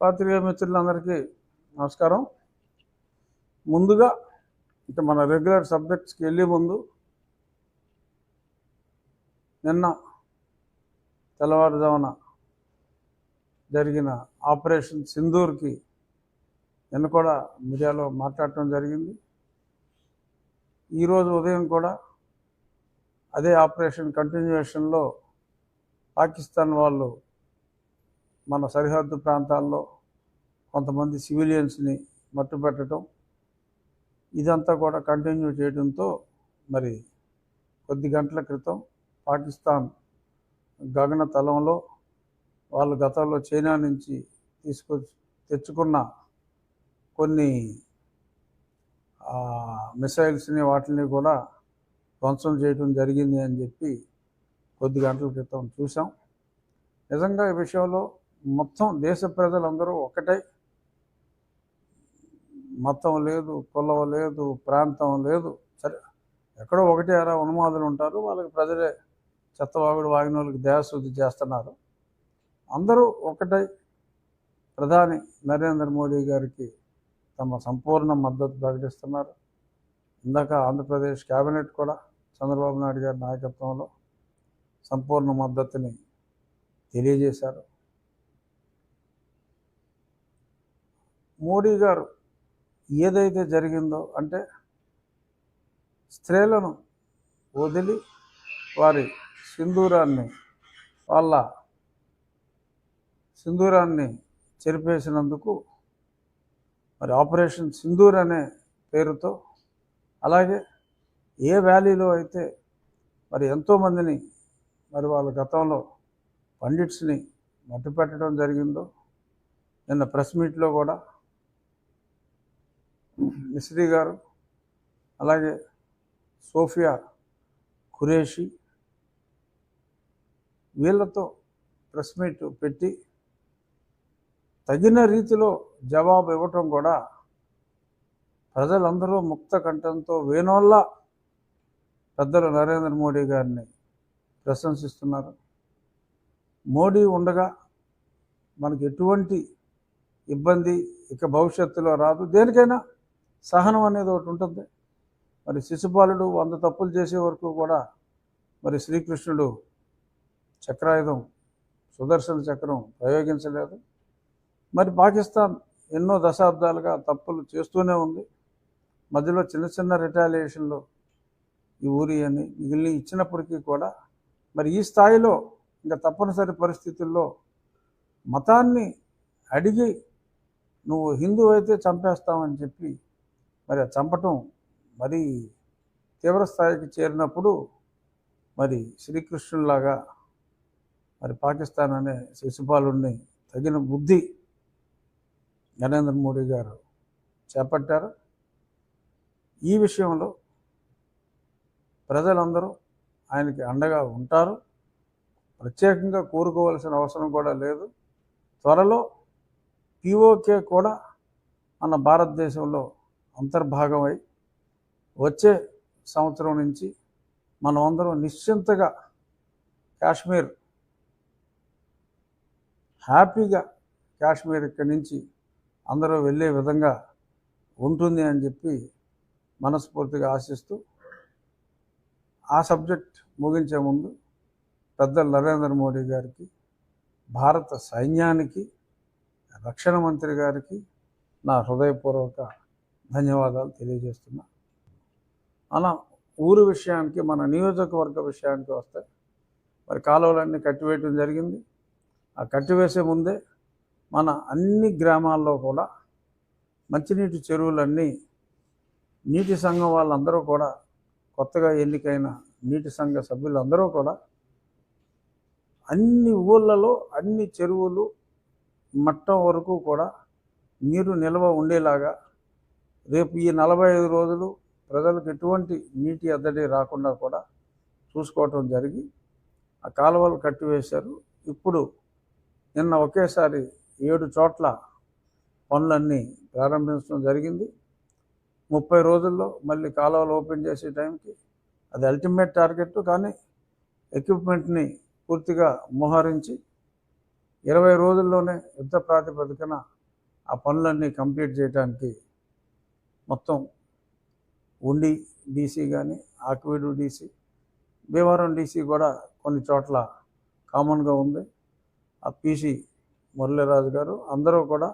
పాత్రిక మిత్రులందరికీ నమస్కారం. ముందుగా ఇక మన రెగ్యులర్ సబ్జెక్ట్స్కి వెళ్ళే ముందు నిన్న తెల్లవారుజామున జరిగిన ఆపరేషన్ సింధూర్కి నిన్న కూడా మీడియాలో మాట్లాడటం జరిగింది. ఈరోజు ఉదయం కూడా అదే ఆపరేషన్ కంటిన్యూషన్లో పాకిస్తాన్ వాళ్ళు మన సరిహద్దు ప్రాంతాల్లో కొంతమంది సివిలియన్స్ని మట్టుపెట్టడం ఇదంతా కూడా కంటిన్యూ చేయడంతో మరి కొద్ది గంటల క్రితం పాకిస్తాన్ గగనతలంలో వాళ్ళు గతంలో చైనా నుంచి తీసుకొచ్చి తెచ్చుకున్న కొన్ని మిసైల్స్ని వాటిని కూడా ధ్వంసం చేయడం జరిగింది అని చెప్పి కొద్ది గంటల క్రితం చూసాం నిజంగా ఈ విషయంలో మొత్తం దేశ ప్రజలందరూ ఒకటే. మతం లేదు కులం లేదు ప్రాంతం లేదు. సరే ఎక్కడో ఒకటే అలా ఉన్మాదులు ఉంటారు. వాళ్ళకి ప్రజలే చెత్తవాగుడు వాగిన వాళ్ళకి దేహశుద్ధి చేస్తున్నారు. అందరూ ఒకటై. ప్రధాని నరేంద్ర మోడీ గారికి తమ సంపూర్ణ మద్దతు ప్రకటిస్తున్నారు. ఇందాక ఆంధ్రప్రదేశ్ కేబినెట్ కూడా చంద్రబాబు నాయుడు గారి నాయకత్వంలో సంపూర్ణ మద్దతుని తెలియజేశారు. మోడీ గారు ఏదైతే జరిగిందో అంటే స్త్రీలను వదిలి వారి సింధూరాన్ని వాళ్ళ సింధూరాన్ని చెరిపేసినందుకు మరి ఆపరేషన్ సింధూర్ అనే పేరుతో అలాగే ఏ వ్యాలీలో అయితే మరి ఎంతోమందిని మరి వాళ్ళ గతంలో పండిట్స్ని మట్టుపెట్టడం జరిగిందో నిన్న ప్రెస్ మీట్లో కూడా మిస్రీ గారు అలాగే సోఫియా ఖురేషి వీళ్ళతో ప్రెస్ మీట్ పెట్టి తగిన రీతిలో జవాబు ఇవ్వటం కూడా ప్రజలందరూ ముక్త కంఠంతో వేనోళ్ళ పెద్దలు నరేంద్ర మోడీ గారిని ప్రశంసిస్తున్నారు. మోడీ ఉండగా మనకి ఎటువంటి ఇబ్బంది ఇక భవిష్యత్తులో రాదు. దేనికైనా సహనం అనేది ఒకటి ఉంటుంది. మరి శిశుపాలుడు వంద తప్పులు చేసే వరకు కూడా మరి శ్రీకృష్ణుడు చక్రాయుధం సుదర్శన చక్రం ప్రయోగించలేదు. మరి పాకిస్తాన్ ఎన్నో దశాబ్దాలుగా తప్పులు చేస్తూనే ఉంది. మధ్యలో చిన్న చిన్న రిటాలియేషన్లు ఈ ఊరి అని మిగిలిన ఇచ్చినప్పటికీ కూడా మరి ఈ స్థాయిలో ఇంకా తప్పనిసరి పరిస్థితుల్లో మతాన్ని అడిగి నువ్వు హిందూ అయితే చంపేస్తామని చెప్పి మరి ఆ చంపటం మరి తీవ్రస్థాయికి చేరినప్పుడు మరి శ్రీకృష్ణులాగా మరి పాకిస్తాన్ అనే శిశుపాలుడిని తగిన బుద్ధి నరేంద్ర మోడీ గారు చేపట్టారు. ఈ విషయంలో ప్రజలందరూ ఆయనకి అండగా ఉంటారు. ప్రత్యేకంగా కోరుకోవాల్సిన అవసరం కూడా లేదు. త్వరలో పిఓకే కూడా మన భారతదేశంలో అంతర్భాగమై వచ్చే సంవత్సరం నుంచి మనం అందరం నిశ్చింతగా కాశ్మీర్ హ్యాపీగా కాశ్మీర్ ఇక్కడి నుంచి అందరూ వెళ్ళే విధంగా ఉంటుంది అని చెప్పి మనస్ఫూర్తిగా ఆశిస్తూ ఆ సబ్జెక్ట్ ముగించే ముందు పెద్ద నరేంద్ర మోడీ గారికి భారత సైన్యానికి రక్షణ మంత్రి గారికి నా హృదయపూర్వక ధన్యవాదాలు తెలియజేస్తున్నా. అలా ఊరు విషయానికి మన నియోజకవర్గ విషయానికి వస్తే మరి కాలువలన్నీ కట్టివేయటం జరిగింది. ఆ కట్టివేసే ముందే మన అన్ని గ్రామాల్లో కూడా మంచినీటి చెరువులన్నీ నీటి సంఘం వాళ్ళందరూ కూడా కొత్తగా ఎన్నికైన నీటి సంఘ సభ్యులందరూ కూడా అన్ని ఊళ్ళలో అన్ని చెరువులు మట్టం వరకు కూడా నీరు నిల్వ ఉండేలాగా రేపు ఈ నలభై ఐదు రోజులు ప్రజలకు ఎటువంటి నీటి ఎద్దడి రాకుండా కూడా చూసుకోవటం జరిగి ఆ కాలువలు కట్టివేశారు. ఇప్పుడు నిన్న ఒకేసారి ఏడు చోట్ల పనులన్నీ ప్రారంభించడం జరిగింది. ముప్పై రోజుల్లో మళ్ళీ కాలువలు ఓపెన్ చేసే టైంకి అది అల్టిమేట్ టార్గెట్ కానీ ఎక్విప్మెంట్ని పూర్తిగా మోహరించి ఇరవై రోజుల్లోనే యుద్ధ ప్రాతిపదికన ఆ పనులన్నీ కంప్లీట్ చేయడానికి మొత్తం ఉండి డీసీ కానీ ఆక్వేడు డీసీ భీమవరం డీసీ కూడా కొన్ని చోట్ల కామన్గా ఉంది. ఆ పీసీ మురళీరాజు గారు అందరూ కూడా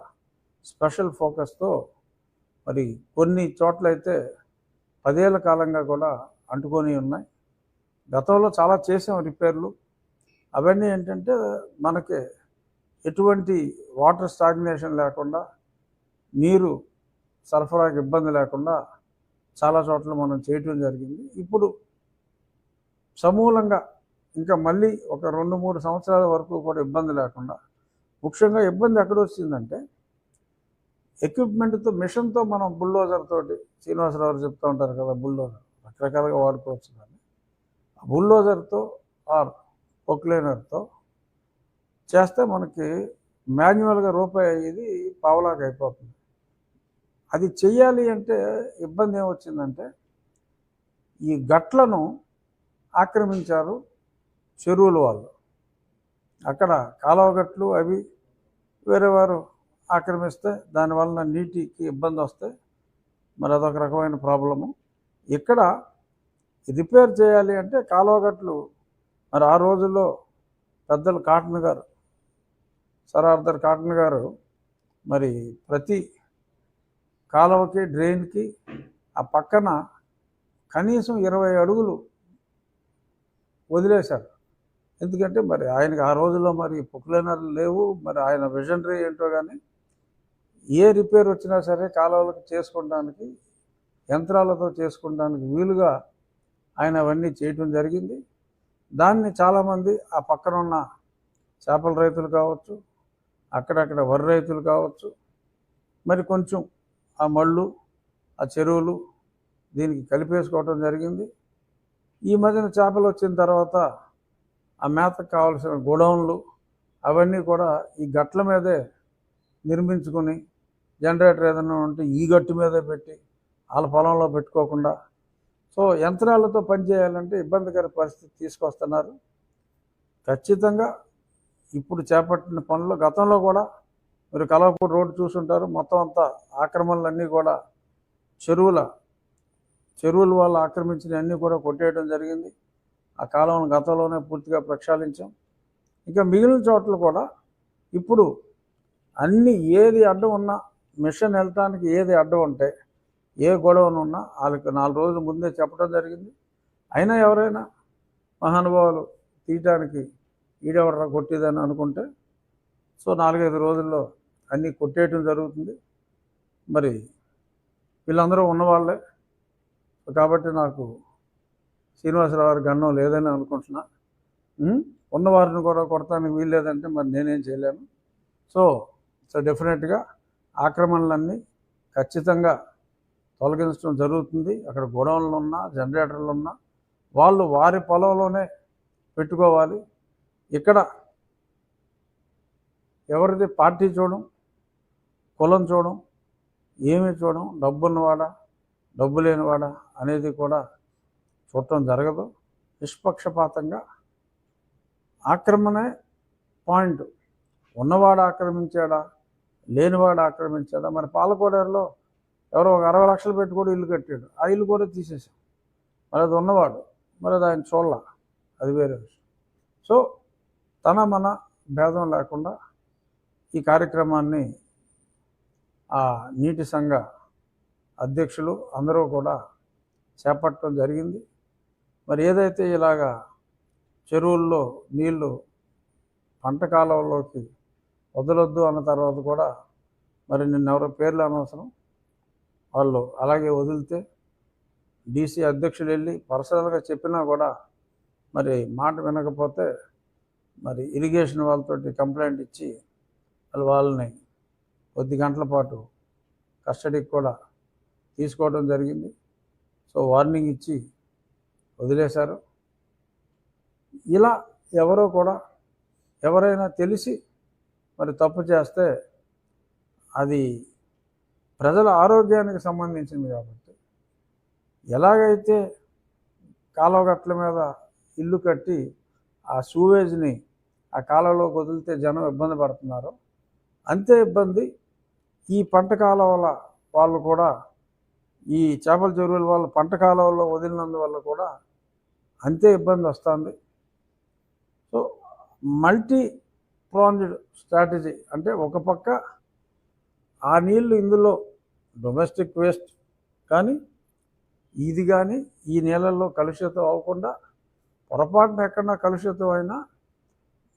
స్పెషల్ ఫోకస్తో మరి కొన్ని చోట్ల అయితే పదేళ్ళ కాలంగా కూడా అంటుకొని ఉన్నాయి. గతంలో చాలా చేసాం రిపేర్లు. అవన్నీ ఏంటంటే మనకి ఎటువంటి వాటర్ స్టాగ్నేషన్ లేకుండా నీరు సరఫరాకి ఇబ్బంది లేకుండా చాలా చోట్ల మనం చేయటం జరిగింది. ఇప్పుడు సమూలంగా ఇంకా మళ్ళీ ఒక రెండు మూడు సంవత్సరాల వరకు కూడా ఇబ్బంది లేకుండా ముఖ్యంగా ఇబ్బంది ఎక్కడ వచ్చిందంటే ఎక్విప్మెంట్తో మిషన్తో మనం బుల్డోజర్ తోటి శ్రీనివాసరావు చెప్తూ ఉంటారు కదా బుల్డోజర్ రకరకాలుగా వాడుకోవచ్చు దాన్ని ఆ బుల్డోజర్తో ఆర్ పొక్లైనర్తో చేస్తే మనకి మాన్యువల్గా రూపాయి అయ్యేది పావులాకి అయిపోతుంది. అది చెయ్యాలి అంటే ఇబ్బంది ఏమొచ్చిందంటే ఈ గట్లను ఆక్రమించారు చెరువుల వాళ్ళు. అక్కడ కాలువ గట్లు అవి వేరే వారు ఆక్రమిస్తే దానివలన నీటికి ఇబ్బంది వస్తే మరి అదొక రకమైన ప్రాబ్లము. ఇక్కడ రిపేర్ చేయాలి అంటే కాలువ గట్లు మరి ఆ రోజుల్లో పెద్దలు కాటన్ గారు సర్ ఆర్థర్ కాటన్ గారు మరి ప్రతి కాలువకి డ్రైన్కి ఆ పక్కన కనీసం ఇరవై అడుగులు వదిలేశారు. ఎందుకంటే మరి ఆయనకి ఆ రోజుల్లో మరి పొక్లైనర్లు లేవు మరి ఆయన విజనరీ ఏంటో కానీ ఏ రిపేర్ వచ్చినా సరే కాలువలకు చేసుకోవడానికి యంత్రాలతో చేసుకోవడానికి వీలుగా ఆయన అవన్నీ చేయటం జరిగింది. దాన్ని చాలామంది ఆ పక్కన ఉన్న చేపల రైతులు కావచ్చు అక్కడక్కడ వరి రైతులు కావచ్చు మరి కొంచెం ఆ మళ్ళు ఆ చెరువులు దీనికి కలిపేసుకోవటం జరిగింది. ఈ మధ్యన చేపలు వచ్చిన తర్వాత ఆ మేతకు కావాల్సిన గోడౌన్లు అవన్నీ కూడా ఈ గట్ల మీదే నిర్మించుకొని జనరేటర్ ఏదైనా ఉంటే ఈ గట్టు మీదే పెట్టి వాళ్ళ పొలంలో పెట్టుకోకుండా సో యంత్రాలతో పనిచేయాలంటే ఇబ్బందికర పరిస్థితి తీసుకొస్తున్నారు. ఖచ్చితంగా ఇప్పుడు చేపట్టిన పనులు గతంలో కూడా మీరు కలవపూడి రోడ్డు చూసుంటారు. మొత్తం అంతా ఆక్రమణలన్నీ కూడా చెరువుల చెరువుల వాళ్ళు ఆక్రమించిన అన్నీ కూడా కొట్టేయడం జరిగింది. ఆ కాలం గతంలోనే పూర్తిగా ప్రక్షాళించాం. ఇంకా మిగిలిన చోట్ల కూడా ఇప్పుడు అన్ని ఏది అడ్డం ఉన్నా మిషన్ వెళ్ళటానికి ఏది అడ్డం ఉంటే ఏ గొడవను ఉన్నా వాళ్ళకి నాలుగు రోజుల ముందే చెప్పడం జరిగింది. అయినా ఎవరైనా మహానుభావులు తీయటానికి ఈడెవడరా కొట్టేదని అనుకుంటే సో నాలుగైదు రోజుల్లో అన్నీ కొట్టేయటం జరుగుతుంది. మరి వీళ్ళందరూ ఉన్నవాళ్ళే కాబట్టి నాకు శ్రీనివాసరావు గారి గన్నం లేదని అనుకుంటున్నా. ఉన్నవారిని కూడా కొడతానికి వీల్లేదంటే మరి నేనేం చేయలేను. సో సో డెఫినెట్గా ఆక్రమణలన్నీ ఖచ్చితంగా తొలగించడం జరుగుతుంది. అక్కడ గోడౌన్లు ఉన్నా జనరేటర్లు ఉన్నా వాళ్ళు వారి పొలంలోనే పెట్టుకోవాలి. ఇక్కడ ఎవరిది పార్టీ చూడడం కులం చూడం ఏమి చూడం డబ్బున్నవాడా డబ్బు లేనివాడా అనేది కూడా చూడటం జరగదు. నిష్పక్షపాతంగా ఆక్రమణే పాయింట్. ఉన్నవాడు ఆక్రమించాడా లేనివాడు ఆక్రమించాడా? మరి పాలకోడేరులో ఎవరో ఒక అరవై లక్షలు పెట్టి కూడా ఇల్లు కట్టాడు. ఆ ఇల్లు కూడా తీసేసాం మరి అది ఉన్నవాడు మరి అది ఆయన చూడాల అది వేరే విషయం. సో తన మన భేదం లేకుండా ఈ కార్యక్రమాన్ని ఆ నీటి సంఘ అధ్యక్షులు అందరూ కూడా చేపట్టడం జరిగింది. మరి ఏదైతే ఇలాగా చెరువుల్లో నీళ్ళు పంట కాలంలోకి వదలొద్దు అన్న తర్వాత కూడా మరి నిన్నెవరో పేర్లు అనవసరం వాళ్ళు అలాగే వదిలితే డీసీ అధ్యక్షులు వెళ్ళి పర్సనల్గా చెప్పినా కూడా మరి మాట వినకపోతే మరి ఇరిగేషన్ వాళ్ళతోటి కంప్లైంట్ ఇచ్చి వాళ్ళు వాళ్ళని కొద్ది గంటల పాటు కస్టడీకి కూడా తీసుకోవడం జరిగింది. సో వార్నింగ్ ఇచ్చి వదిలేశారు. ఇలా ఎవరో కూడా ఎవరైనా తెలిసి మరి తప్పు చేస్తే అది ప్రజల ఆరోగ్యానికి సంబంధించింది కాబట్టి ఎలాగైతే కాలువగట్ల మీద ఇల్లు కట్టి ఆ సూవేజ్ని ఆ కాలంలోకి వదిలితే జనం ఇబ్బంది పడుతున్నారు అంతే ఇబ్బంది. ఈ పంట కాలువల వాళ్ళు కూడా ఈ చేపల చెరువుల వాళ్ళు పంట కాలువల్లో వదిలినందువల్ల కూడా అంతే ఇబ్బంది వస్తుంది. సో మల్టీ ప్రాంజ్డ్ స్ట్రాటజీ అంటే ఒక పక్క ఆ నీళ్ళు ఇందులో డొమెస్టిక్ వేస్ట్ కానీ ఇది కానీ ఈ నీళ్ళల్లో కలుషితం అవ్వకుండా పొరపాటున ఎక్కడన్నా కలుషితం అయినా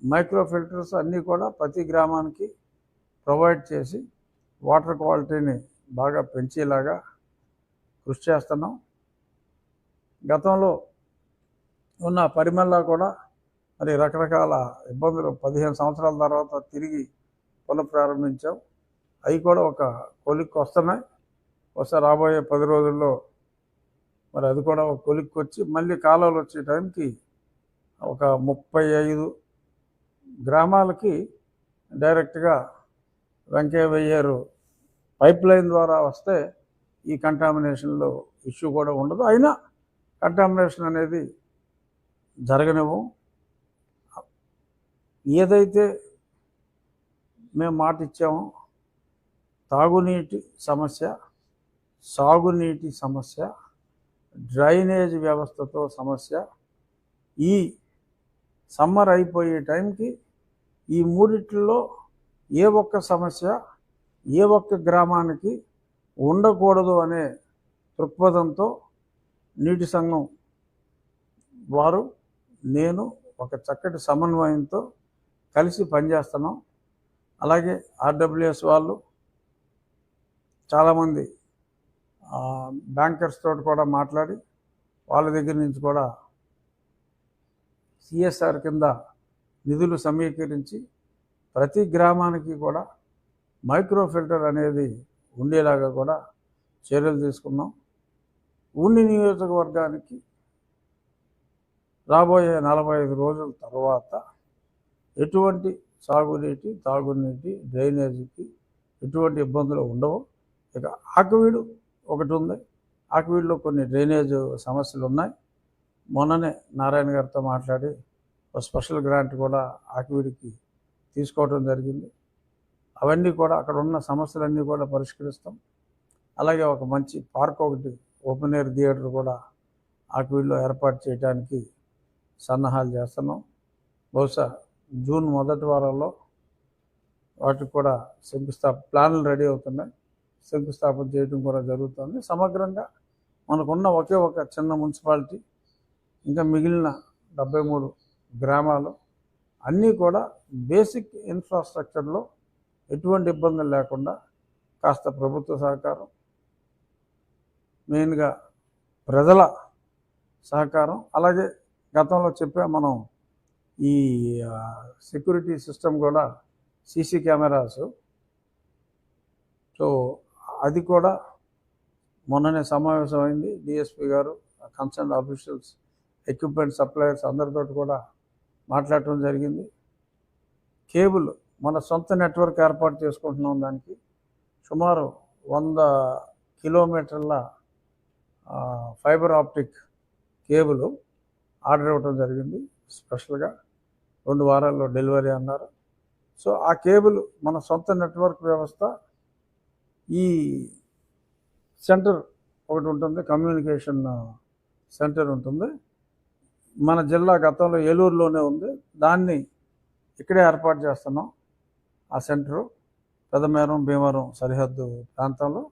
మైక్రో ఫిల్టర్స్ అన్నీ కూడా ప్రతి గ్రామానికి ప్రొవైడ్ చేసి వాటర్ క్వాలిటీని బాగా పెంచేలాగా కృషి చేస్తున్నాం. గతంలో ఉన్న పరిమళ కూడా మరి రకరకాల ఇబ్బందులు పదిహేను సంవత్సరాల తర్వాత తిరిగి పునఃప్రారంభించాం. అవి కూడా ఒక కొలిక్కి వస్తున్నాయి. వస్తే రాబోయే పది రోజుల్లో మరి అది కూడా ఒక కొలిక్కి వచ్చి మళ్ళీ కాలువలు వచ్చే టైంకి ఒక ముప్పై ఐదు గ్రామాలకి డైరెక్ట్గా వెంకయ్య వెయ్యారు పైప్ లైన్ ద్వారా వస్తే ఈ కంటామినేషన్లో ఇష్యూ కూడా ఉండదు. అయినా కంటామినేషన్ అనేది జరగనివ్వం. ఏదైతే మేము మాట ఇచ్చామో తాగునీటి సమస్య సాగునీటి సమస్య డ్రైనేజ్ వ్యవస్థతో సమస్య ఈ సమ్మర్ అయిపోయే టైంకి ఈ మూడిట్లో ఏ ఒక్క సమస్య ఏ ఒక్క గ్రామానికి ఉండకూడదు అనే దృక్పథంతో నీటి సంఘం వారు నేను ఒక చక్కటి సమన్వయంతో కలిసి పనిచేస్తున్నాం. అలాగే ఆర్డబ్ల్యూఎస్ వాళ్ళు చాలామంది బ్యాంకర్స్ తోటి కూడా మాట్లాడి వాళ్ళ దగ్గర నుంచి కూడా సిఎస్ఆర్ కింద నిధులు సమీకరించి ప్రతి గ్రామానికి కూడా మైక్రో ఫిల్టర్ అనేది ఉండేలాగా కూడా చర్యలు తీసుకున్నాం. ఉండి నియోజకవర్గానికి రాబోయే నలభై ఐదు రోజుల తర్వాత ఎటువంటి సాగునీటి తాగునీటి డ్రైనేజీకి ఎటువంటి ఇబ్బందులు ఉండవు. ఇక ఆకువీడు ఒకటి ఉంది. ఆకువీడులో కొన్ని డ్రైనేజ్ సమస్యలు ఉన్నాయి. మొన్ననే నారాయణ గారితో మాట్లాడి ఒక స్పెషల్ గ్రాంట్ కూడా ఆకువీడికి తీసుకోవడం జరిగింది. అవన్నీ కూడా అక్కడ ఉన్న సమస్యలన్నీ కూడా పరిష్కరిస్తాం. అలాగే ఒక మంచి పార్క్ ఒకటి ఓపెన్ ఎయిర్ థియేటర్ కూడా ఆకువీడులో ఏర్పాటు చేయడానికి సన్నాహాలు చేస్తున్నాం. బహుశా జూన్ మొదటి వారంలో వాటికి కూడా శంకుస్థాపన ప్లాన్లు రెడీ అవుతున్నాయి. శంకుస్థాపన చేయడం కూడా జరుగుతుంది. సమగ్రంగా మనకున్న ఒకే ఒక చిన్న మున్సిపాలిటీ ఇంకా మిగిలిన డెబ్బై మూడు గ్రామాలు అన్నీ కూడా బేసిక్ ఇన్ఫ్రాస్ట్రక్చర్లో ఎటువంటి ఇబ్బందులు లేకుండా కాస్త ప్రభుత్వ సహకారం మెయిన్గా ప్రజల సహకారం. అలాగే గతంలో చెప్పా మనం ఈ సెక్యూరిటీ సిస్టమ్ కూడా సీసీ కెమెరాస్. సో అది కూడా మొన్ననే సమావేశం అయింది డిఎస్పి గారు కన్సర్న్ ఆఫీషియల్స్ ఎక్విప్మెంట్ సప్లయర్స్ అందరితో కూడా మాట్లాడటం జరిగింది. కేబుల్ మన సొంత నెట్వర్క్ ఏర్పాటు చేసుకుంటున్నాం దానికి. సుమారు వంద కిలోమీటర్ల ఫైబర్ ఆప్టిక్ కేబుల్ ఆర్డర్ ఇవ్వడం జరిగింది. స్పెషల్గా రెండు వారాల్లో డెలివరీ అన్నారు. సో ఆ కేబుల్ మన సొంత నెట్వర్క్ వ్యవస్థ ఈ సెంటర్ ఒకటి ఉంటుంది. కమ్యూనికేషన్ సెంటర్ ఉంటుంది. మన జిల్లా గతంలో ఏలూరులోనే ఉంది. దాన్ని ఇక్కడే ఏర్పాటు చేస్తున్నాం. ఆ సెంటరు పెదమేరం భీమవరం సరిహద్దు ప్రాంతంలో.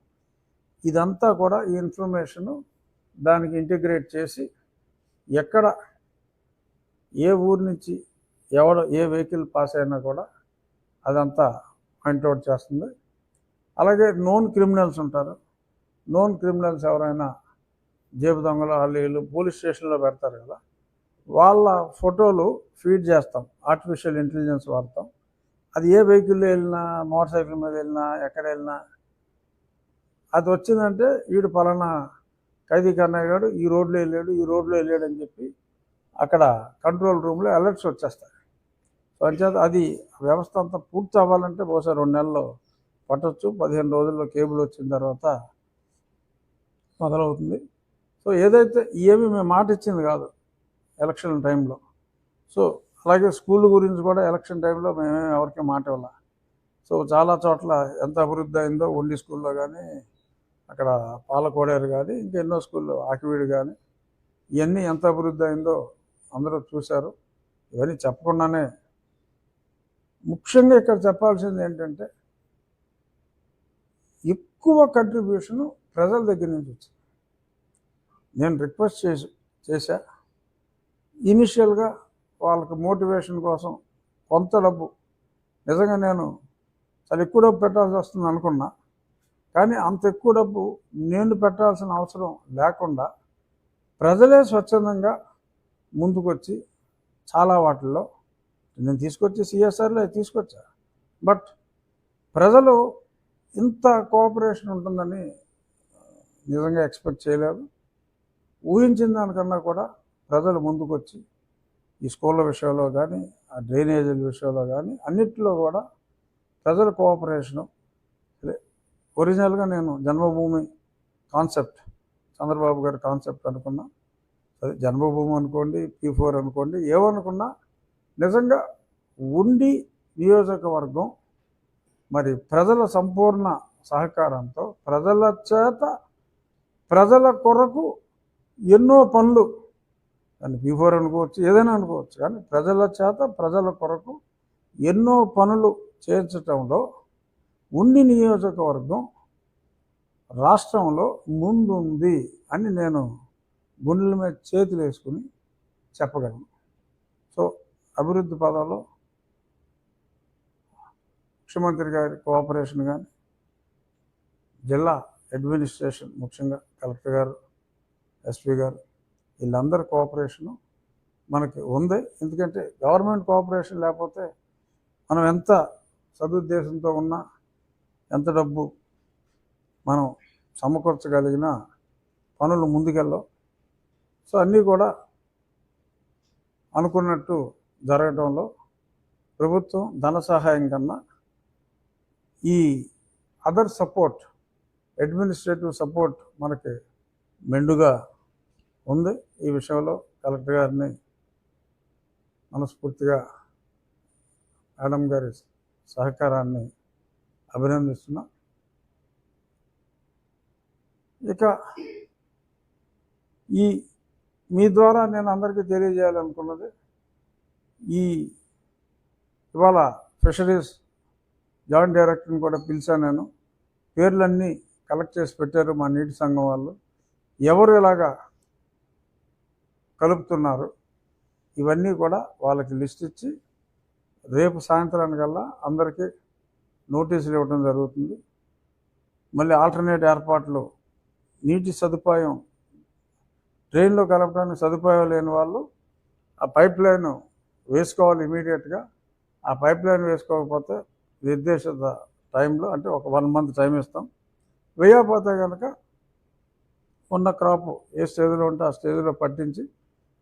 ఇదంతా కూడా ఈ ఇన్ఫర్మేషను దానికి ఇంటిగ్రేట్ చేసి ఎక్కడ ఏ ఊరు నుంచి ఎవడో ఏ వెహికల్ పాస్ అయినా కూడా అదంతా పాయింట్అవుట్ చేస్తుంది. అలాగే నోన్ క్రిమినల్స్ ఉంటారు. నోన్ క్రిమినల్స్ ఎవరైనా జేబు దొంగలు వాళ్ళు పోలీస్ స్టేషన్లో పెడతారు కదా. వాళ్ళ ఫోటోలు ఫీడ్ చేస్తాం. ఆర్టిఫిషియల్ ఇంటెలిజెన్స్ వాడతాం. అది ఏ వెహికల్లో వెళ్ళినా మోటార్ సైకిల్ మీద వెళ్ళినా ఎక్కడ వెళ్ళినా. అది వచ్చిందంటే వీడు పలానా ఖైదీ కన్నయ్య గారు ఈ రోడ్లో వెళ్ళాడు ఈ రోడ్లో వెళ్ళాడు అని చెప్పి అక్కడ కంట్రోల్ రూమ్లో అలర్ట్స్ వచ్చేస్తాయి. సో అంచేత అది వ్యవస్థ అంతా పూర్తి అవ్వాలంటే బహుశా రెండు నెలల్లో పట్టొచ్చు. పదిహేను రోజుల్లో కేబుల్ వచ్చిన తర్వాత మొదలవుతుంది. సో ఏదైతే ఏమి మేము మాట ఇచ్చింది కాదు. ఎలక్షన్ టైంలో. సో అలాగే స్కూల్ గురించి కూడా ఎలక్షన్ టైంలో మేమే ఎవరికి మాట ఇవ్వాల. సో చాలా చోట్ల ఎంత అభివృద్ధి అయిందో ఒండి స్కూల్లో కానీ అక్కడ పాలకోడేరు కానీ ఇంకెన్నో స్కూల్లో ఆకివీడు కానీ ఇవన్నీ ఎంత అభివృద్ధి అయిందో అందరూ చూశారు. ఇవన్నీ చెప్పకుండానే ముఖ్యంగా ఇక్కడ చెప్పాల్సింది ఏంటంటే ఎక్కువ కంట్రిబ్యూషను ప్రజల దగ్గర నుంచి వచ్చింది. నేను రిక్వెస్ట్ చేసి చేశా. ఇనిషియల్గా వాళ్ళకి మోటివేషన్ కోసం కొంత డబ్బు. నిజంగా నేను చాలా ఎక్కువ డబ్బు పెట్టాల్సి వస్తుంది అనుకున్నా. కానీ అంత ఎక్కువ డబ్బు నేను పెట్టాల్సిన అవసరం లేకుండా ప్రజలే స్వచ్ఛందంగా ముందుకొచ్చి చాలా వాటిల్లో నేను తీసుకొచ్చి సిఎస్ఆర్లో తీసుకొచ్చా. బట్ ప్రజలు ఇంత కోఆపరేషన్ ఉంటుందని నిజంగా ఎక్స్పెక్ట్ చేయలేదు. ఊహించిన దానికన్నా కూడా ప్రజలు ముందుకొచ్చి ఈ స్కూళ్ళ విషయంలో కానీ ఆ డ్రైనేజీల విషయంలో కానీ అన్నిటిలో కూడా ప్రజల కోఆపరేషను ఒరిజినల్గా నేను జన్మభూమి కాన్సెప్ట్ చంద్రబాబు గారి కాన్సెప్ట్ అనుకున్నా. అదే జన్మభూమి అనుకోండి పీ ఫోర్ అనుకోండి ఏమనుకున్నా నిజంగా ఉండి నియోజకవర్గం మరి ప్రజల సంపూర్ణ సహకారంతో ప్రజల చేత ప్రజల కొరకు ఎన్నో పనులు దాన్ని బిఫోర్ అనుకోవచ్చు ఏదైనా అనుకోవచ్చు. కానీ ప్రజల చేత ప్రజల కొరకు ఎన్నో పనులు చేర్చటంలో ఉండి నియోజకవర్గం రాష్ట్రంలో ముందుంది అని నేను గుండెల మీద చేతులు వేసుకుని చెప్పగలను. సో అభివృద్ధి పదాల్లో ముఖ్యమంత్రి గారి కోఆపరేషన్ కానీ జిల్లా అడ్మినిస్ట్రేషన్ ముఖ్యంగా కలెక్టర్ గారు ఎస్పీ గారు వీళ్ళందరి కోఆపరేషను మనకి ఉంది. ఎందుకంటే గవర్నమెంట్ కోఆపరేషన్ లేకపోతే మనం ఎంత సదుద్దేశంతో ఉన్నా ఎంత డబ్బు మనం సమకూర్చగలిగిన పనులు ముందుకెళ్ళవు. సో అన్నీ కూడా అనుకున్నట్టు జరగడంలో ప్రభుత్వం ధన సహాయం కన్నా ఈ అదర్ సపోర్ట్ అడ్మినిస్ట్రేటివ్ సపోర్ట్ మనకి మెండుగా ఉంది. ఈ విషయంలో కలెక్టర్ గారిని మనస్ఫూర్తిగా మేడం గారి సహకారాన్ని అభినందిస్తున్నా. ఇక ఈ మీ ద్వారా నేను అందరికీ తెలియజేయాలనుకున్నది ఈ ఇవాళ ఫిషరీస్ జాయింట్ డైరెక్టర్ని కూడా పిలిచాను నేను. పేర్లన్నీ కలెక్ట్ చేసి పెట్టారు మా నీటి సంఘం వాళ్ళు. ఎవరు ఇలాగా కలుపుతున్నారు. ఇవన్నీ కూడా వాళ్ళకి లిస్ట్ ఇచ్చి రేపు సాయంత్రానికల్లా అందరికీ నోటీసులు ఇవ్వడం జరుగుతుంది. మళ్ళీ ఆల్టర్నేట్ ఏర్పాట్లు నీటి సదుపాయం ట్రైన్లో కలపడానికి సదుపాయం లేని వాళ్ళు ఆ పైప్ లైన్ వేసుకోవాలి ఇమీడియట్గా. ఆ పైప్ లైన్ వేసుకోకపోతే నిర్దేశిత టైంలో అంటే ఒక వన్ మంత్ టైం ఇస్తాం. వేయకపోతే కనుక ఉన్న క్రాప్ ఏ స్టేజ్లో ఉంటే ఆ స్టేజ్లో పట్టించి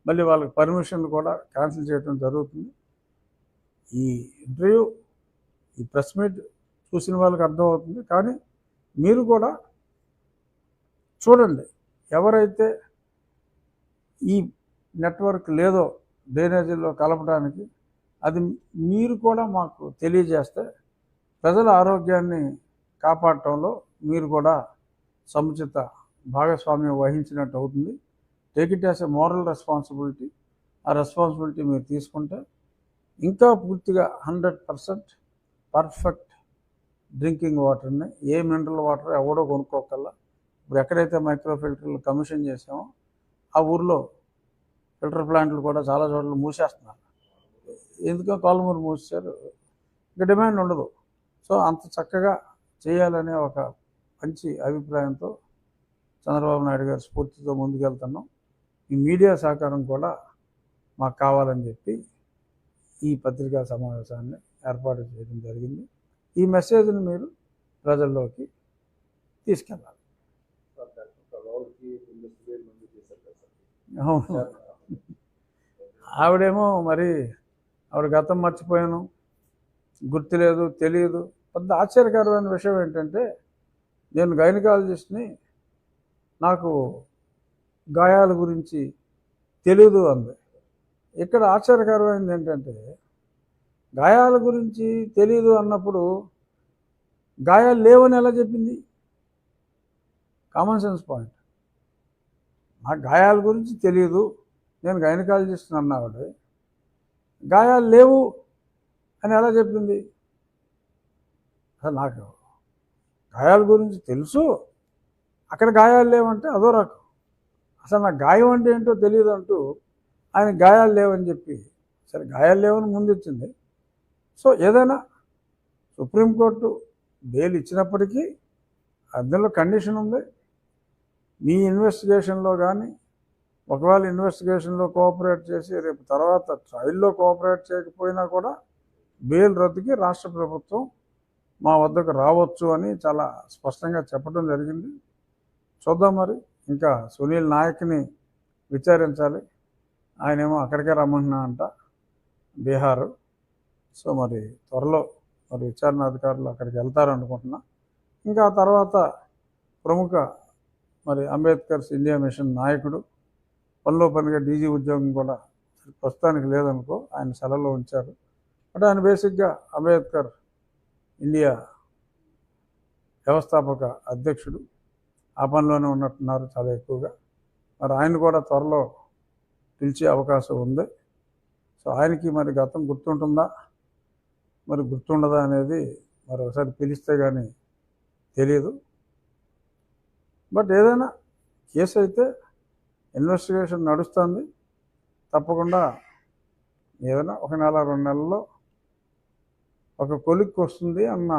మళ్ళీ వాళ్ళకి పర్మిషన్ కూడా క్యాన్సిల్ చేయడం జరుగుతుంది. ఈ ఇంటర్వ్యూ ఈ ప్రెస్ మీట్ చూసిన వాళ్ళకి అర్థమవుతుంది. కానీ మీరు కూడా చూడండి ఎవరైతే ఈ నెట్వర్క్ లేదో డ్రైనేజీల్లో కలపడానికి అది మీరు కూడా మాకు తెలియజేస్తే ప్రజల ఆరోగ్యాన్ని కాపాడటంలో మీరు కూడా సముచిత భాగస్వామ్యం వహించినట్టు అవుతుంది. Take it as a moral responsibility ఆ రెస్పాన్సిబిలిటీ మీరు తీసుకుంటే ఇంకా పూర్తిగా హండ్రెడ్ పర్సెంట్ పర్ఫెక్ట్ డ్రింకింగ్ వాటర్ని ఏ మినరల్ వాటర్ ఎవడో కొనుక్కోకల్లా. ఇప్పుడు ఎక్కడైతే మైక్రో ఫిల్టర్లు కమిషన్ చేసామో ఆ ఊర్లో ఫిల్టర్ ప్లాంట్లు కూడా చాలా చోట్ల మూసేస్తున్నారు. ఎందుకో కాలుమూరు మూసేశారు ఇంకా డిమాండ్ ఉండదు. సో అంత చక్కగా చేయాలనే ఒక మంచి అభిప్రాయంతో చంద్రబాబు నాయుడు గారి స్ఫూర్తితో ముందుకెళ్తున్నాం. ఈ మీడియా సహకారం కూడా మాకు కావాలని చెప్పి ఈ పత్రికా సమావేశాన్ని ఏర్పాటు చేయడం జరిగింది. ఈ మెసేజ్ని మీరు ప్రజల్లోకి తీసుకెళ్ళాలి. అవును. ఆవిడేమో మరి ఆవిడ గతం మర్చిపోయాను గుర్తులేదు తెలియదు. పెద్ద ఆశ్చర్యకరమైన విషయం ఏంటంటే నేను గైనకాలజిస్ట్ని నాకు గాయాల గురించి తెలియదు అంది. ఇక్కడ ఆశ్చర్యకరమైనది ఏంటంటే గాయాల గురించి తెలియదు అన్నప్పుడు గాయాలు లేవని ఎలా చెప్పింది? కామన్ సెన్స్ పాయింట్ నాకు గాయాల గురించి తెలియదు నేను గైనకాలజిస్ట్ అన్నాడు గాయాలు లేవు అని ఎలా చెప్పింది? నాకు గాయాల గురించి తెలుసు అక్కడ గాయాలు లేవంటే అదో రకం. అసలు నాకు గాయం అంటే ఏంటో తెలియదు అంటూ ఆయన గాయాలు లేవని చెప్పి సరే గాయాలు లేవని ముందు ఇచ్చింది సో ఏదైనా సుప్రీంకోర్టు బెయిల్ ఇచ్చినప్పటికీ అందులో కండిషన్ ఉంది. మీ ఇన్వెస్టిగేషన్లో కానీ ఒకవేళ ఇన్వెస్టిగేషన్లో కోఆపరేట్ చేసి రేపు తర్వాత ట్రయల్లో కోఆపరేట్ చేయకపోయినా కూడా బెయిల్ రద్దుకి రాష్ట్ర ప్రభుత్వం మా వద్దకు రావచ్చు అని చాలా స్పష్టంగా చెప్పడం జరిగింది. చూద్దాం మరి. ఇంకా సునీల్ నాయక్ని విచారించాలి. ఆయనేమో అక్కడికే రమ్మంటున్నా అంట బీహారు. సో మరి త్వరలో మరి విచారణ అధికారులు అక్కడికి వెళ్తారు అనుకుంటున్నా. ఇంకా తర్వాత ప్రముఖ మరి అంబేద్కర్స్ ఇండియా మిషన్ నాయకుడు పనిలో పనిగా డీజీ ఉద్యోగం కూడా ప్రస్తుతానికి లేదనుకో ఆయన సెలవులో ఉంచారు. అంటే ఆయన బేసిక్గా అంబేద్కర్ ఇండియా వ్యవస్థాపక అధ్యక్షుడు. ఆ పనిలోనే ఉన్నట్టున్నారు చాలా ఎక్కువగా. మరి ఆయన కూడా త్వరలో పిలిచే అవకాశం ఉంది. సో ఆయనకి మరి గతం గుర్తుంటుందా? మరి గుర్తుండదా అనేది మరి ఒకసారి పిలిస్తే కానీ తెలియదు బట్ ఏదైనా కేసు అయితే ఇన్వెస్టిగేషన్ నడుస్తుంది. తప్పకుండా ఏదైనా ఒక నెల రెండు నెలల్లో ఒక కొలిక్కి వస్తుంది అన్న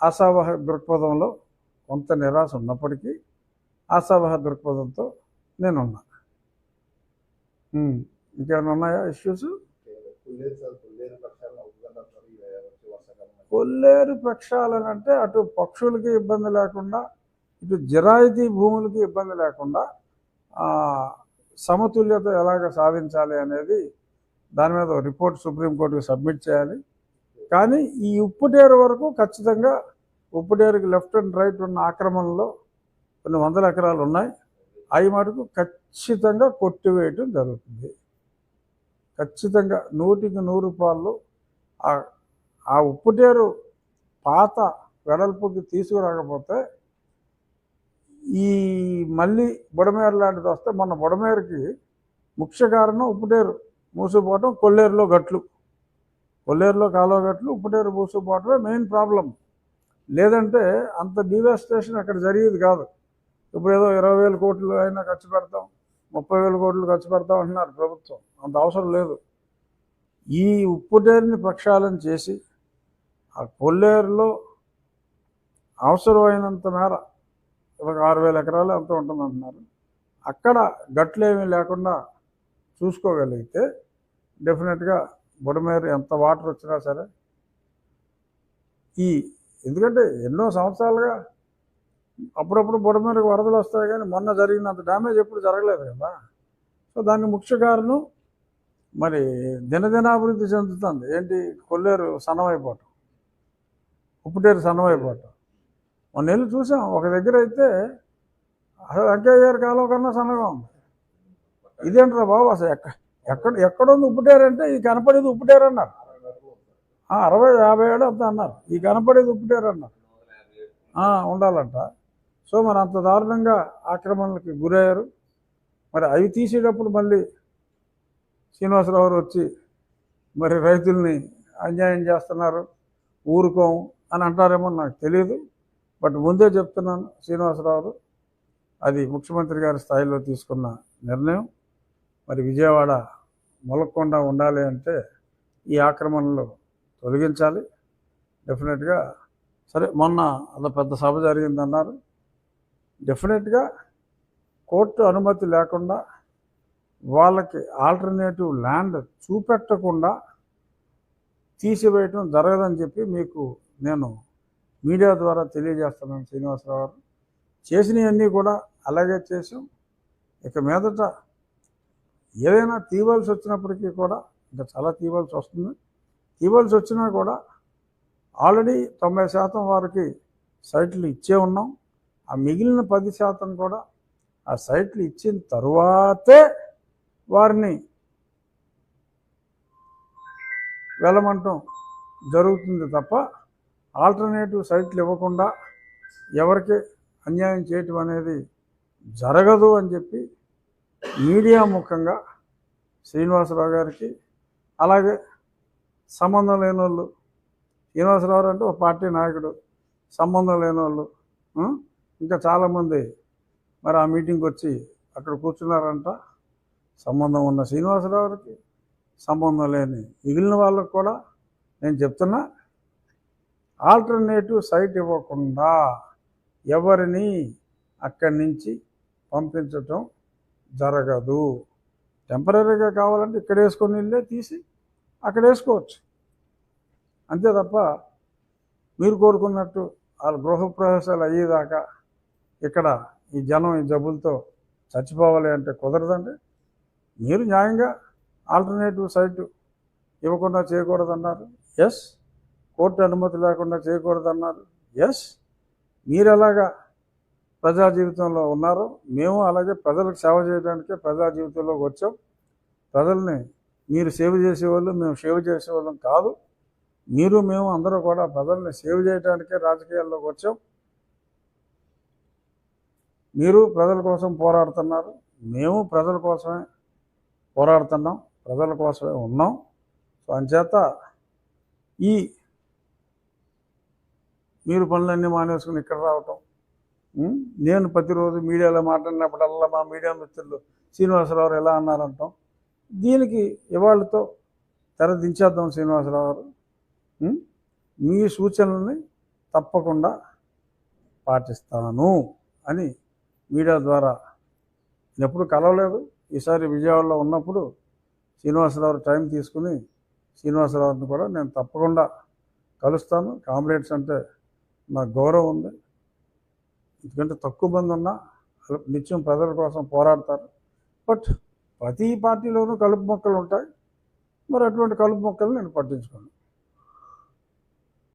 ఆశావహ దృక్పథంలో కొంత నిరాశ ఉన్నప్పటికీ ఆశావహ దృక్పథంతో నేనున్నా. ఇంకేమైనా ఉన్నాయా ఇష్యూస్? కొల్లేరు పక్షాలని అంటే అటు పక్షులకి ఇబ్బంది లేకుండా ఇటు జిరాయితీ భూములకి ఇబ్బంది లేకుండా సమతుల్యత ఎలాగ సాధించాలి అనేది దాని మీద ఒక రిపోర్ట్ సుప్రీంకోర్టుకి సబ్మిట్ చేయాలి. కానీ ఈ ఉప్పుటేరు వరకు ఖచ్చితంగా ఉప్పుడేరుకి లెఫ్ట్ అండ్ రైట్ ఉన్న ఆక్రమణలో కొన్ని వందల ఎకరాలు ఉన్నాయి. అవి మటుకు ఖచ్చితంగా కొట్టివేయటం జరుగుతుంది. ఖచ్చితంగా నూటికి నూరు రూపాయలు ఆ ఉప్పుటేరు పాత వెడల్పుకి తీసుకురాకపోతే ఈ మళ్ళీ బుడమేరు లాంటిది వస్తే మన బుడమేరుకి ముఖ్య కారణం ఉప్పుటేరు మూసిపోవటం కొల్లేరులో గట్లు. కొల్లేరులో కాలువ గట్లు ఉప్పుటేరు మూసిపోవటమే మెయిన్ ప్రాబ్లం లేదంటే అంత డివాస్టేషన్ అక్కడ జరిగేది కాదు. ఇప్పుడు ఏదో ఇరవై వేల కోట్లు అయినా ఖర్చు పెడతాం ముప్పై వేల కోట్లు ఖర్చు పెడతాం అంటున్నారు ప్రభుత్వం. అంత అవసరం లేదు. ఈ ఉప్పుటేరుని ప్రక్షాళన చేసి ఆ కొల్లేరులో అవసరమైనంత మేర ఒక ఆరు వేల ఎకరాలు ఎంత ఉంటుంది అంటున్నారు అక్కడ గట్లు ఏమీ లేకుండా చూసుకోగలిగితే డెఫినెట్గా బుడమేరు ఎంత వాటర్ వచ్చినా సరే ఈ ఎందుకంటే ఎన్నో సంవత్సరాలుగా అప్పుడప్పుడు బుడమేరకు వరదలు వస్తాయి కానీ మొన్న జరిగినంత డ్యామేజ్ ఎప్పుడు జరగలేదు కదా. సో దానికి ముఖ్య కారణం మరి దినదినాభివృద్ధి చెందుతుంది. ఏంటి? కొల్లేరు సన్నమైపోవటం. ఉప్పుటేరు సన్నమైపోవటం. మొన్న వెళ్ళి చూసాం. ఒక దగ్గర అయితే అసలు వెంకయ్య గారి కాలం కన్నా సన్నగా ఉంది. ఇదేంట్రా బాబు అసలు ఎక్క ఎక్కడ ఎక్కడుంది ఉప్పుటేరు అంటే ఈ కనపడేది ఉప్పుటేరు అన్నారు. అరవై యాభై ఏడు అంత అన్నారు. ఈ కనపడేది ఉప్పుటేరు అన్నారు ఉండాలంట. సో మరి అంత దారుణంగా ఆక్రమణలకు గురయ్యారు. మరి అవి తీసేటప్పుడు మళ్ళీ శ్రీనివాసరావు వచ్చి మరి రైతుల్ని అన్యాయం చేస్తున్నారు ఊరుకోం అని అంటారేమో నాకు తెలియదు బట్ ముందే చెప్తున్నాను శ్రీనివాసరావు అది ముఖ్యమంత్రి గారి స్థాయిలో తీసుకున్న నిర్ణయం. మరి విజయవాడ మొలక్కుండా ఉండాలి అంటే ఈ ఆక్రమణలో తొలగించాలి. డెఫినెట్గా సరే మొన్న అంత పెద్ద సభ జరిగిందన్నారు. డెఫినెట్గా కోర్టు అనుమతి లేకుండా వాళ్ళకి ఆల్టర్నేటివ్ ల్యాండ్ చూపెట్టకుండా తీసివేయటం జరగదని చెప్పి మీకు నేను మీడియా ద్వారా తెలియజేస్తున్నాను శ్రీనివాసరావు గారు. చేసినవన్నీ కూడా అలాగే చేసాం ఇక మీదట ఏదైనా తీవాల్సి వచ్చినప్పటికీ కూడా ఇంకా చాలా తీవాల్సి వస్తుంది. ఇవ్వాల్సి వచ్చినా కూడా ఆల్రెడీ తొంభై శాతం వారికి సైట్లు ఇచ్చే ఉన్నాం. ఆ మిగిలిన పది శాతం కూడా ఆ సైట్లు ఇచ్చిన తరువాతే వారిని వెళ్ళమంటం జరుగుతుంది తప్ప ఆల్టర్నేటివ్ సైట్లు ఇవ్వకుండా ఎవరికి అన్యాయం చేయటం అనేది జరగదు అని చెప్పి మీడియా ముఖంగా శ్రీనివాసరావు గారికి అలాగే సంబంధం లేని వాళ్ళు శ్రీనివాసరావు అంటే ఒక పార్టీ నాయకుడు. సంబంధం లేని వాళ్ళు ఇంకా చాలామంది మరి ఆ మీటింగ్కి వచ్చి అక్కడ కూర్చున్నారంట. సంబంధం ఉన్న శ్రీనివాసరావుకి సంబంధం లేని మిగిలిన వాళ్ళకు కూడా నేను చెప్తున్నా ఆల్టర్నేటివ్ సైట్ ఇవ్వకుండా ఎవరిని అక్కడి నుంచి పంపించటం జరగదు. టెంపరీగా కావాలంటే ఇక్కడ వేసుకొని వెళ్ళే తీసి అక్కడ వేసుకోవచ్చు. అంతే తప్ప మీరు కోరుకున్నట్టు వాళ్ళ గృహప్రవేశాలు అయ్యేదాకా ఇక్కడ ఈ జనం ఈ జబ్బులతో చచ్చిపోవాలి అంటే కుదరదండి. మీరు న్యాయంగా ఆల్టర్నేటివ్ సైట్ ఇవ్వకుండా చేయకూడదన్నారు. ఎస్ కోర్టు అనుమతి లేకుండా చేయకూడదన్నారు. ఎస్ మీరు ఎలాగా ప్రజా జీవితంలో ఉన్నారో మేము అలాగే ప్రజలకు సేవ చేయడానికే ప్రజా జీవితంలోకి వచ్చాం. ప్రజల్ని మీరు సేవ చేసేవాళ్ళు మేము సేవ చేసేవాళ్ళం కాదు. మీరు మేము అందరూ కూడా ప్రజల్ని సేవ చేయడానికే రాజకీయాల్లోకి వచ్చాం. మీరు ప్రజల కోసం పోరాడుతున్నారు. మేము ప్రజల కోసమే పోరాడుతున్నాం. ప్రజల కోసమే ఉన్నాం. సో అంచేత ఈ మీరు పనులన్నీ మానేసుకుని ఇక్కడ రావటం నేను ప్రతిరోజు మీడియాలో మాట్లాడినప్పుడల్లా మా మీడియా మిత్రులు శ్రీనివాసరావు ఎలా అన్నారంటాం దీనికి ఇవాళతో తెర దించేద్దాం శ్రీనివాసరావు గారు. మీ సూచనల్ని తప్పకుండా పాటిస్తాను అని మీడియా ద్వారా నేను ఎప్పుడు కలవలేదు. ఈసారి విజయవాడలో ఉన్నప్పుడు శ్రీనివాసరావు టైం తీసుకుని శ్రీనివాసరావుని కూడా నేను తప్పకుండా కలుస్తాను. కామ్రేడ్స్ అంటే నాకు గౌరవం ఉంది. ఎందుకంటే తక్కువ మంది ఉన్నా నిత్యం ప్రజల కోసం పోరాడతారు. బట్ ప్రతి పార్టీలోనూ కలుపు మొక్కలు ఉంటాయి. మరి అటువంటి కలుపు మొక్కలు నేను పట్టించుకోను.